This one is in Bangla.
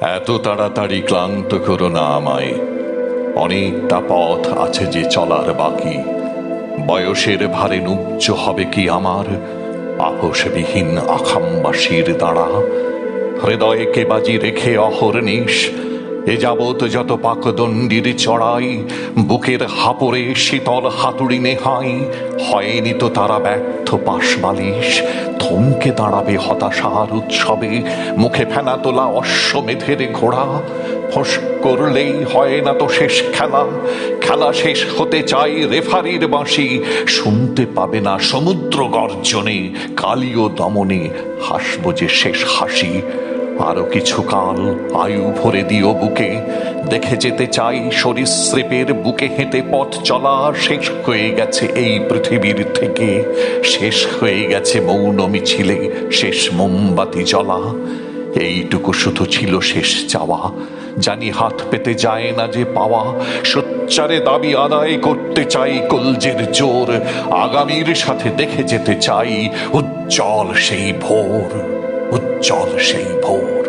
এত তাড়াতাড়ি ক্লান্ত করো না আমায়। অনেকটা পথ আছে যে চলার বাকি। বয়সের ভারে নুজ্জ হবে কি আমার? আপোষবিহীন আখামবাসীর দাঁড়া। হৃদয়কে বাজি রেখে অহর্নিশ এ যাবত যত পাকদণ্ডির চড়াই, বুকের হাপড়ে শীতল হাতুড়ি নেহাই, হয়নি তো তারা ব্যর্থ পাশবালিশ। থমকে দাঁড়াবে হতাশার উৎসবে, মুখে ফেনা তোলা অশ্বমেধের ঘোড়া। ফোঁস করলেই হয় না তো শেষ খেলা খেলা শেষ হতে চাই রেফারির বাঁশি। শুনতে পাবে না সমুদ্র গর্জনে, কালীয় দমনে হাসব যে শেষ হাসি। আরও কিছু কাল আয়ু ভরে দিও বুকে। দেখে যেতে চাই সরীসৃপের বুকে হেঁটে পথ চলা। শেষ হয়ে গেছে এই পৃথিবীর থেকে। শেষ হয়ে গেছে মৌন মিছিলে। শেষ মোমবাতি জ্বলা। এইটুকু শুধু ছিল শেষ চাওয়া। জানি হাত পেতে যায় না যে পাওয়া। সোচ্চারে দাবি আদায় করতে চাই কলজের জোর। আগামীর সাথে দেখে যেতে চাই উজ্জ্বল সেই ভোর। উজ্জ্বল সেই ভোর